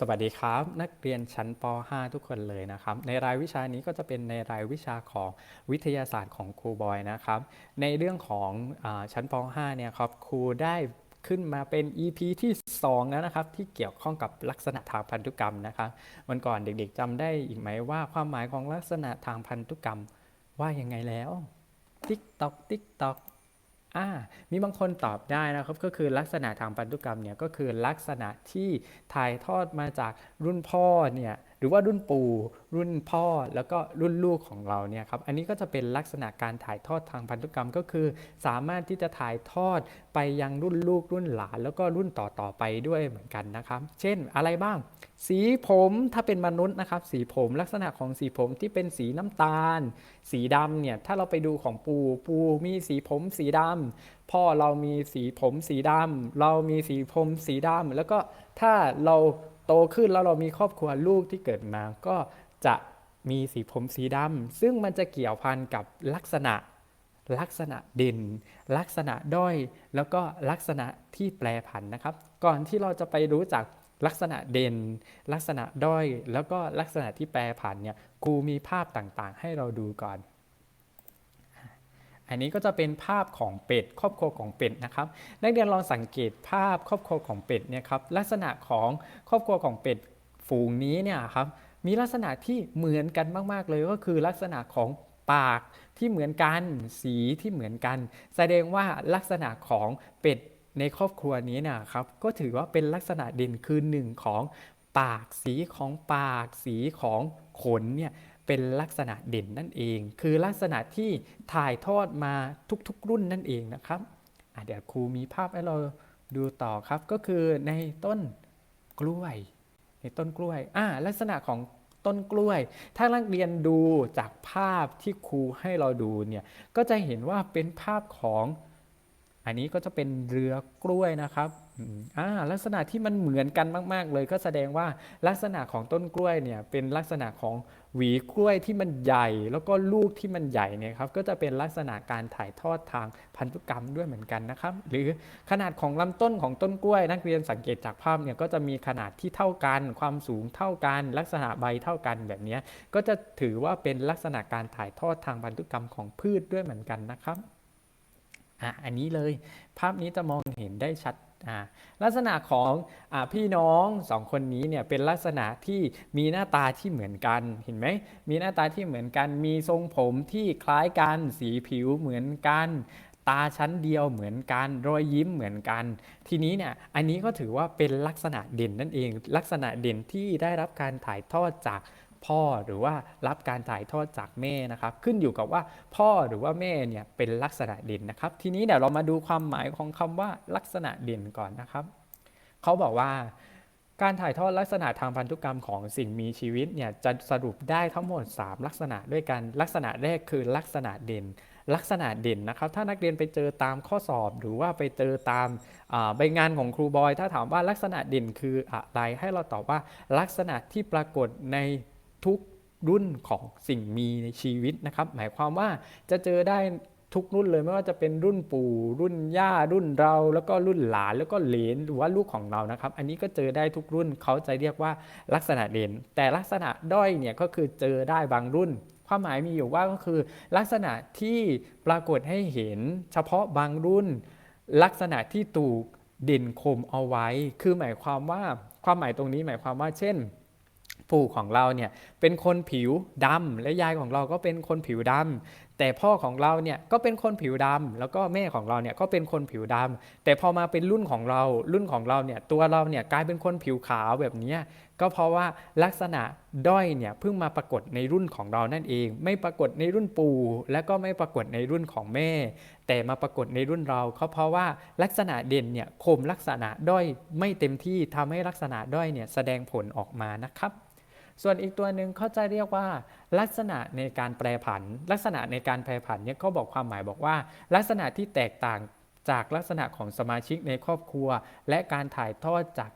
สวัสดีครับ นักเรียนชั้นป .5 ทุกคนเลยนะครับ ในรายวิชานี้ก็จะเป็นในรายวิชาของวิทยาศาสตร์ของครูบอยนะครับ ในเรื่องของอชั้นป .5 เนี่ยครับครูได้ขึ้นมาเป็น EP ที่ 2 แล้วนะครับ ที่เกี่ยวข้องกับลักษณะทางพันธุกรรมนะครับวันก่อนเด็กๆจำได้อีกไหมว่าความหมายของลักษณะทางพันธุกรรมว่ายังไงแล้วติ๊กตอกติ๊กตอก อ่ามีบางคนตอบได้นะครับก็คือลักษณะทางพันธุกรรมเนี่ยก็คือลักษณะที่ถ่ายทอดมาจากรุ่นพ่อเนี่ย หรือว่ารุ่นปู่รุ่นพ่อแล้วก็รุ่นลูกของเราเนี่ยครับอันนี้ก็จะเป็นลักษณะการถ่ายทอดทางพันธุกรรมก็คือ สามารถที่จะถ่ายทอดไปยังรุ่นลูกรุ่นหลาน แล้วก็รุ่นต่อๆไปด้วยเหมือนกันนะครับ เช่นอะไรบ้าง สีผมถ้าเป็นมนุษย์นะครับ สีผมลักษณะของสีผมที่เป็นสีน้ำตาล สีดำเนี่ยถ้าเราไปดูของปู่ปู่มีสีผมสีดำพ่อเรามีสีผมสีดำเรามีสีผมสีดำแล้วก็ถ้าเรา โตขึ้นแล้วเรามีครอบครัวลูกที่เกิดมา ก็จะมีสีผมสีดำซึ่งมันจะเกี่ยวพันกับลักษณะลักษณะเด่นลักษณะด้อย แล้วก็ลักษณะที่แปรผันนะครับ ก่อนที่เราจะไปรู้จักลักษณะเด่น ลักษณะด้อย แล้วก็ลักษณะที่แปรผันเนี่ยครูมีภาพต่างๆ ให้เราดูก่อน อันนี้ก็จะเป็นภาพของเป็ดครอบครัวของเป็ดนะครับ นักเรียนลองสังเกตภาพครอบครัวของเป็ดเนี่ยครับลักษณะของครอบครัวของเป็ดฝูงนี้เนี่ยครับมีลักษณะที่เหมือนกันมาก ๆ เลยก็คือลักษณะของปากที่เหมือนกันสีที่เหมือนกัน แสดงว่าลักษณะของเป็ดในครอบครัวนี้นะครับก็ถือว่าเป็นลักษณะเด่นคือหนึ่งของปากสีของปากสีของขนเนี่ย เป็นลักษณะเด่นนั่นเอง คือลักษณะที่ถ่ายทอดมาทุกๆ รุ่นนั่นเองนะครับเดี๋ยวครูมีภาพให้เราดูต่อครับก็คือในต้นกล้วย ในต้นกล้วยอ่าลักษณะของต้นกล้วย ถ้านักเรียนดูจากภาพที่ครูให้เราดูเนี่ยก็จะเห็นว่าเป็นภาพของ อันนี้ก็จะเป็นเรือกล้วยนะครับ อ่าลักษณะที่มันเหมือนกันมาก ๆ เลยก็แสดงว่าลักษณะของต้นกล้วยเนี่ยเป็นลักษณะของหวีกล้วยที่มันใหญ่ แล้วก็ลูกที่มันใหญ่เนี่ยครับก็จะเป็นลักษณะการถ่ายทอดทางพันธุกรรมด้วยเหมือนกันนะครับ หรือขนาดของลำต้นของต้นกล้วย นักเรียนสังเกตจากภาพเนี่ยก็จะมีขนาดที่เท่ากัน ความสูงเท่ากัน ลักษณะใบเท่ากันแบบนี้ก็จะถือว่าเป็นลักษณะการถ่ายทอดทางพันธุกรรมของพืชด้วยเหมือนกันนะครับอะอันนี้เลยภาพนี้จะมองเห็นได้ชัด ลักษณะของอพี่น้องสองคนนี้เนี่ยเป็นลักษณะที่มีหน้าตาที่เหมือนกันเห็นไหมมีหน้าตาที่เหมือนกัน มีทรงผมที่คล้ายกันสีผิวเหมือนกัน ตาชั้นเดียวเหมือนกันรอยยิ้มเหมือนกัน ทีนี้เนี่ยอันนี้ก็ถือว่าเป็นลักษณะเด่นนั่นเอง ลักษณะเด่นที่ได้รับการถ่ายทอดจาก พ่อหรือว่ารับการถ่ายทอดจากแม่นะครับ ขึ้นอยู่กับว่าพ่อหรือว่าแม่เนี่ยเป็นลักษณะเด่นนะครับ ทีนี้เดี๋ยวเรามาดูความหมายของคำว่าลักษณะเด่นก่อนนะครับเขาบอกว่าการถ่ายทอดลักษณะทางพันธุกรรมของสิ่งมีชีวิตเนี่ยจะสรุปได้ทั้งหมด 3 ลักษณะด้วยกัน ลักษณะแรกคือลักษณะเด่น ลักษณะเด่นนะครับ ถ้านักเรียนไปเจอตามข้อสอบ หรือว่าไปเจอตามใบงานของครูบอย ถ้าถามว่าลักษณะเด่นคืออะไรให้เราตอบว่าลักษณะที่ปรากฏใน ทุกรุ่นของสิ่งมีในชีวิตนะครับ หมายความว่าจะเจอได้ทุกรุ่นเลยไม่ว่าจะเป็นรุ่นปู่รุ่นย่ารุ่นเราแล้วก็รุ่นหลานแล้วก็เหลนหรือว่าลูกของเรานะครับ อันนี้ก็เจอได้ทุกรุ่นเขาจะเรียกว่าลักษณะเด่น แต่ลักษณะด้อยเนี่ยก็คือเจอได้บางรุ่น ความหมายมีอยู่ว่าก็คือ ลักษณะที่ปรากฏให้เห็น เฉพาะบางรุ่น ลักษณะที่ถูกเด่นคมเอาไว้ คือหมายความว่าความหมายตรงนี้หมายความว่าเช่น ปู่ของเราเนี่ยเป็นคนผิวดำและยายของเราก็เป็นคนผิวดำแต่พ่อของเราเนี่ยก็เป็นคนผิวดำแล้วก็แม่ของเราเนี่ยก็เป็นคนผิวดำแต่พอมาเป็นรุ่นของเรารุ่นของเราเนี่ยตัวเราเนี่ยกลายเป็นคนผิวขาวแบบนี้ก็เพราะว่าลักษณะด้อยเนี่ยเพิ่งมาปรากฏในรุ่นของเรานั่นเอง ไม่ปรากฏในรุ่นปู่ และก็ไม่ปรากฏในรุ่นของแม่ แต่มาปรากฏในรุ่นเราก็เพราะว่าลักษณะเด่นเนี่ยคมลักษณะด้อยไม่เต็มที่ทำให้ลักษณะด้อยเนี่ยแสดงผลออกมานะครับ ส่วนอีกตัวหนึ่งเขาจะเรียกว่า ลักษณะในการแปรผัน ลักษณะในการแปรผันเนี่ยเขาบอกความหมายบอกว่า ลักษณะที่แตกต่างจากลักษณะของสมาชิกในครอบครัว และการถ่ายทอดจาก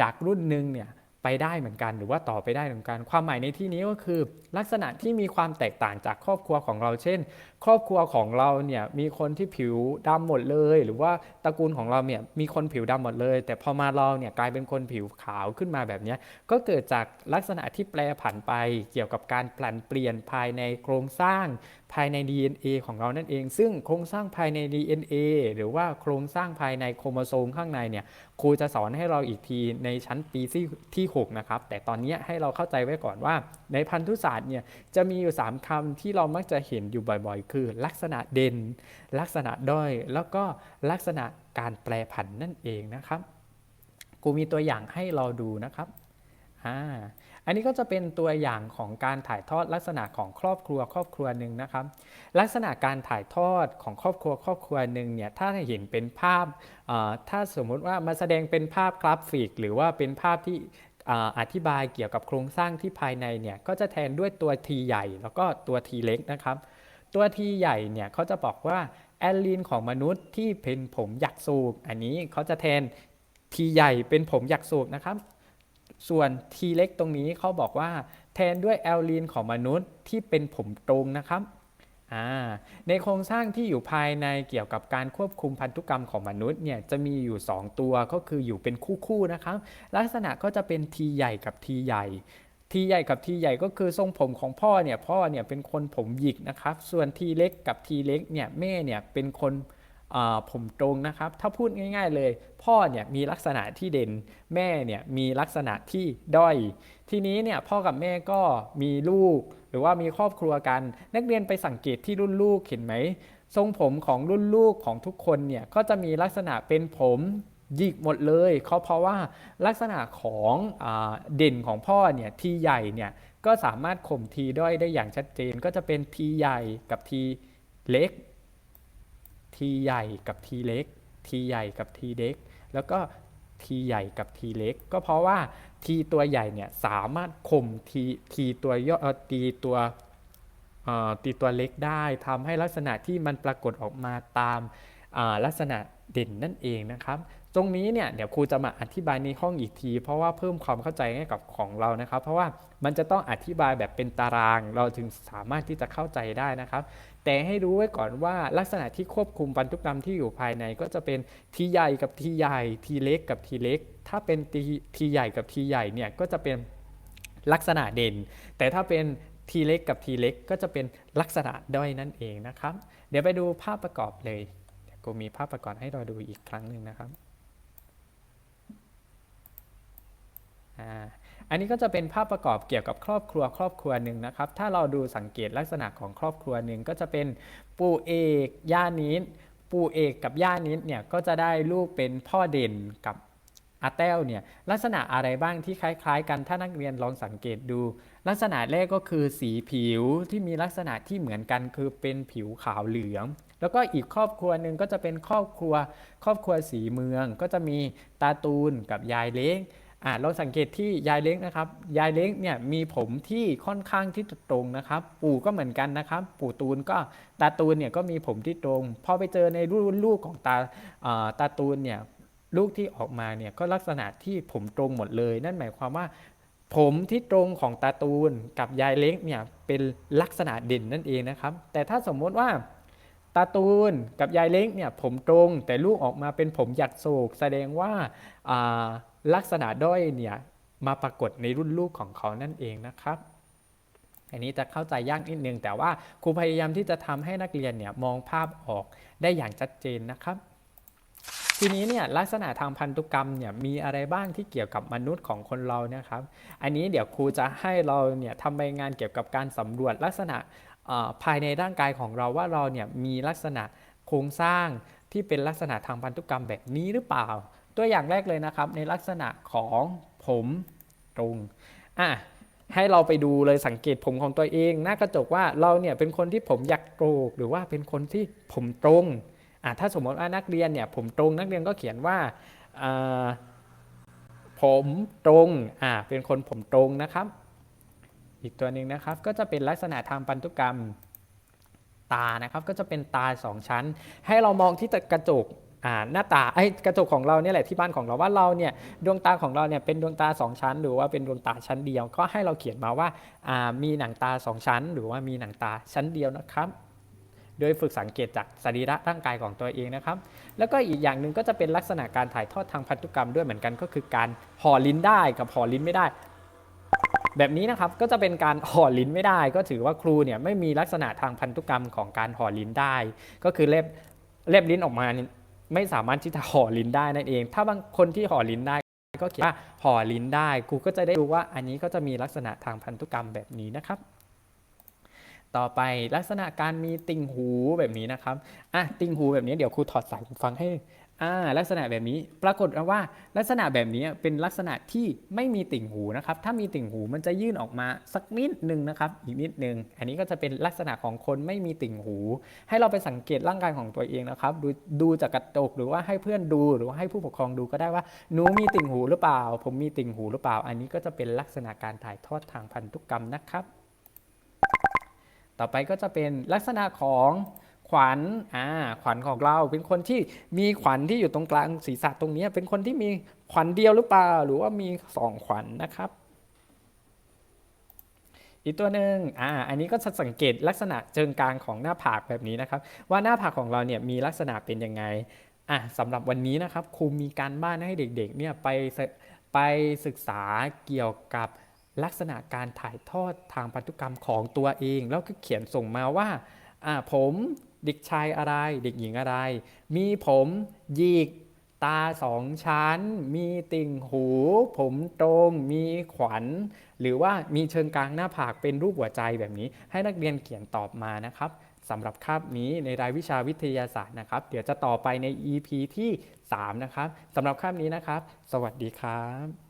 จากรุ่นหนึ่งเนี่ย ไปได้เหมือนกัน หรือว่าต่อไปได้เหมือนกัน ความหมายในที่นี้ก็คือ ลักษณะที่มีความแตกต่างจากครอบครัวของเรา เช่น ครอบครัวของเราเนี่ยมีคนที่ผิวดำหมดเลย หรือว่าตระกูลของเราเนี่ยมีคนผิวดำหมดเลย แต่พอมาเราเนี่ยกลายเป็นคนผิวขาวขึ้นมาแบบนี้ก็เกิดจากลักษณะที่แปรผันไปเกี่ยวกับการปลนเปลี่ยนภายในโครงสร้างภายใน DNA ของเรานั่นเอง ซึ่งโครงสร้างภายใน DNA หรือว่าโครงสร้างภายในโครโมโซมข้างในเนี่ยครูจะสอนให้เราอีกทีในชั้นปีที่ที่6 นะครับ แต่ตอนนี้ให้เราเข้าใจไว้ก่อนว่า ในพันธุศาสตร์เนี่ยจะมีอยู่ 3คำที่เรามักจะเห็นอยู่บ่อยๆ คือ ลักษณะเด่น ลักษณะด้อย แล้วก็ลักษณะการแปรผันนั่นเองนะครับ กูมีตัวอย่างให้เราดูนะครับอ่าอันนี้ก็จะเป็นตัวอย่างของการถ่ายทอดลักษณะของครอบครัวครอบครัวหนึ่งนะครับ ลักษณะการถ่ายทอดของครอบครัวครอบครัวหนึ่งเนี่ยถ้าเห็นเป็นภาพถ้าสมมุติว่ามาแสดงเป็นภาพกราฟิก หรือว่าเป็นภาพที่ อธิบายเกี่ยวกับโครงสร้างที่ภายในเนี่ยก็จะแทนด้วยตัว T ใหญ่ แล้วก็ตัว T เล็กนะครับ ตัว T ใหญ่เนี่ยเขาจะบอกว่าแอลลีนของมนุษย์ที่เป็นผมหยักสูบ อันนี้เขาจะแทน T ใหญ่เป็นผมหยักสูบนะครับ ส่วน T เล็กตรงนี้เขาบอกว่าแทนด้วยแอลลีนของมนุษย์ที่เป็นผมตรงนะครับ ในโครงสร้างที่อยู่ภายในเกี่ยวกับการควบคุมพันธุกรรมของมนุษย์เนี่ยจะมีอยู่ 2 ตัวก็คืออยู่เป็นคู่ๆนะครับ ลักษณะก็จะเป็น T ใหญ่กับ T ใหญ่ T ใหญ่กับ T ใหญ่ก็คือทรงผมของพ่อเนี่ยพ่อเนี่ยเป็นคนผมหยิกนะครับ ส่วน T เล็กกับ T เล็กเนี่ยแม่เนี่ยเป็นคนผมตรงนะครับ ถ้าพูดง่าย ๆเลย พ่อเนี่ยมีลักษณะที่เด่น แม่เนี่ยมีลักษณะที่ด้อย ทีนี้เนี่ยพ่อกับแม่ก็มีลูก หรือว่ามีครอบครัวกัน นักเรียนไปสังเกตที่รุ่นลูกเห็นไหมทรงผมของรุ่นลูกของทุกคนเนี่ยก็จะมีลักษณะเป็นผมหยิกหมดเลยเขาเพราะว่าลักษณะของอเด่นของพ่อเนี่ยทีใหญ่เนี่ยก็สามารถข่มทีด้อยได้อย่างชัดเจน ก็จะเป็นทีใหญ่กับทีเล็กทีใหญ่กับทีเล็กทีใหญ่กับทีเล็กแล้วก็ ทีใหญ่กับทีเล็ก ก็เพราะว่าทีตัวใหญ่เนี่ยสามารถข่มทีทีตัวย่อตีตัวตีตัวเล็กได้ทำให้ลักษณะที่มันปรากฏออกมาตามลักษณะเด่นนั่นเองนะครับ ตรงนี้เนี่ยเดี๋ยวครูจะมาอธิบายในห้องอีกที เพราะว่าเพิ่มความเข้าใจให้กับของเรานะครับ เพราะว่ามันจะต้องอธิบายแบบเป็นตาราง เราถึงสามารถที่จะเข้าใจได้นะครับ แต่ให้รู้ไว้ก่อนว่าลักษณะที่ควบคุมพันธุกรรมที่อยู่ภายในก็จะเป็นทีใหญ่กับทีใหญ่ทีเล็กกับทีเล็ก ถ้าเป็นทีทีใหญ่กับทีใหญ่เนี่ยก็จะเป็นลักษณะเด่น แต่ถ้าเป็นทีเล็กกับทีเล็กก็จะเป็นลักษณะด้อยนั่นเองนะครับ เดี๋ยวไปดูภาพประกอบเลยเดี๋ยวกูมีภาพประกอบให้เราดูอีกครั้งหนึ่งนะครับอ่า อันนี้ก็จะเป็นภาพประกอบเกี่ยวกับครอบครัวครอบครัวหนึ่งนะครับ ถ้าเราดูสังเกตลักษณะของครอบครัวหนึ่งก็จะเป็นปู่เอกย่านิดปู่เอกกับย่านิดเนี่ยก็จะได้ลูกเป็นพ่อเด่นกับอาแต้วเนี่ยลักษณะอะไรบ้างที่คล้าย ๆ กันถ้านักเรียนลองสังเกตดู ลักษณะแรกก็คือสีผิวที่มีลักษณะที่เหมือนกันคือเป็นผิวขาวเหลือง แล้วก็อีกครอบครัวหนึ่งก็จะเป็นครอบครัว ครอบครัวสีเมืองก็จะมีตาตูนกับยายเล้ง อ่าเราสังเกตที่ยายเล้งนะครับ ยายเล้งเนี่ยมีผมที่ค่อนข้างที่จะตรงนะครับ ปู่ก็เหมือนกันนะครับ ปู่ตูนก็ตาตูนเนี่ยก็มีผมที่ตรง พอไปเจอในรุ่นลูกของตาตาตูนเนี่ยลูกที่ออกมาเนี่ยก็ลักษณะที่ผมตรงหมดเลย นั่นหมายความว่า ผมที่ตรงของตาตูนกับยายเล้งเนี่ยเป็นลักษณะเด่นนั่นเองนะครับ แต่ถ้าสมมติว่าตาตูนกับยายเล้งเนี่ยผมตรงแต่ลูกออกมาเป็นผมหยักโศกแสดงว่าอ่า ลักษณะด้อยเนี่ยมาปรากฏในรุ่นลูกของเขานั่นเองนะครับ อันนี้จะเข้าใจยากนิดนึง แต่ว่าครูพยายามที่จะทำให้นักเรียนเนี่ยมองภาพออกได้อย่างชัดเจนนะครับ ทีนี้เนี่ยลักษณะทางพันธุกรรมเนี่ยมีอะไรบ้างที่เกี่ยวกับมนุษย์ของคนเรานะครับ อันนี้เดี๋ยวครูจะให้เราเนี่ยทำรายงานเกี่ยวกับการสำรวจลักษณะภายในร่างกายของเราว่าเราเนี่ยมีลักษณะโครงสร้างที่เป็นลักษณะทางพันธุกรรมแบบนี้หรือเปล่า ตัวอย่างแรกเลยนะครับ ในลักษณะของผมตรงอะให้เราไปดูเลยสังเกตผมของตัวเองหน้ากระจกว่าเราเนี่ยเป็นคนที่ผมหยักโกรกหรือว่าเป็นคนที่ผมตรงอะถ้าสมมติว่านักเรียนเนี่ยผมตรงนักเรียนก็เขียนว่าผมตรงอะเป็นคนผมตรงนะครับ อีกตัวหนึ่งนะครับก็จะเป็นลักษณะทางพันธุกรรมตานะครับก็จะเป็นตาสองชั้น ให้เรามองที่กระจก หน้าตาไอ้กระจกของเราเนี่ยแหละที่บ้านของเราว่าเราเนี่ยดวงตาของเราเนี่ยเป็นดวงตาสองชั้น หรือว่าเป็นดวงตาชั้นเดียว ก็ให้เราเขียนมาว่าามีหนังตาสองชั้น หรือว่ามีหนังตาชั้นเดียวนะครับ โดยฝึกสังเกตจากสรีระร่างกายของตัวเองนะครับ แล้วก็อีกอย่างหนึ่งก็จะเป็นลักษณะการถ่ายทอดทางพันธุกรรมด้วยเหมือนกันก็คือการห่อลิ้นได้กับห่อลิ้นไม่ได้แบบนี้นะครับก็จะเป็นการห่อลิ้นไม่ได้ ก็ถือว่าครูเนี่ยไม่มีลักษณะทางพันธุกรรมของการห่อลิ้นได้ ก็คือเล็บเล็บลิ้นออกมา ไม่สามารถที่จะห่อลิ้นได้นั่นเอง ถ้าบางคนที่ห่อลิ้นได้ก็เขียนว่าห่อลิ้นได้ครูก็จะได้รู้ว่าอันนี้ก็จะมีลักษณะทางพันธุกรรมแบบนี้นะครับ ต่อไปลักษณะการมีติ่งหูแบบนี้นะครับอะติ่งหูแบบนี้เดี๋ยวครูถอดสายฟังให้อ่าลักษณะแบบนี้ปรากฏว่าลักษณะแบบนี้เป็นลักษณะที่ไม่มีติ่งหูนะครับ ถ้ามีติ่งหูมันจะยื่นออกมาสักนิดหนึ่งนะครับ อีกนิดหนึ่งอันนี้ก็จะเป็นลักษณะของคนไม่มีติ่งหู ให้เราไปสังเกตร่างกายของตัวเองนะครับ ดูดูจากกระจกหรือว่าให้เพื่อนดูหรือว่าให้ผู้ปกครองดูก็ได้ว่าหนูมีติ่งหูหรือเปล่า ผมมีติ่งหูหรือเปล่า อันนี้ก็จะเป็นลักษณะการถ่ายทอดทางพันธุกรรมนะครับ ต่อไปก็จะเป็นลักษณะของขวัญอ่าขวัญของเราเป็นคนที่มีขวัญที่อยู่ตรงกลางศีรษะตรงนี้ เป็นคนที่มีขวัญเดียวหรือเปล่า หรือว่ามีสองขวัญนะครับ อีกตัวหนึ่งอ่าอันนี้ก็จะสังเกตลักษณะเชิงกลางของหน้าผากแบบนี้นะครับ ว่าหน้าผากของเราเนี่ยมีลักษณะเป็นยังไงอะสำหรับวันนี้นะครับครูมีการบ้านให้เด็กๆเนี่ยไปไปศึกษาเกี่ยวกับ ลักษณะการถ่ายทอดทางพันธุกรรมของตัวเอง แล้วก็เขียนส่งมาว่าผมเด็กชายอะไร เด็กหญิงอะไร มีผมหยิกตาสองชั้น มีติ่งหู ผมตรง มีขวัญ หรือว่ามีเชิงกลางหน้าผากเป็นรูปหัวใจแบบนี้ ให้นักเรียนเขียนตอบมานะครับสำหรับคาบนี้ในรายวิชาวิทยาศาสตร์นะครับ เดี๋ยวจะต่อไปใน EP ที่ 3 นะครับสำหรับคาบนี้นะครับ สวัสดีครับ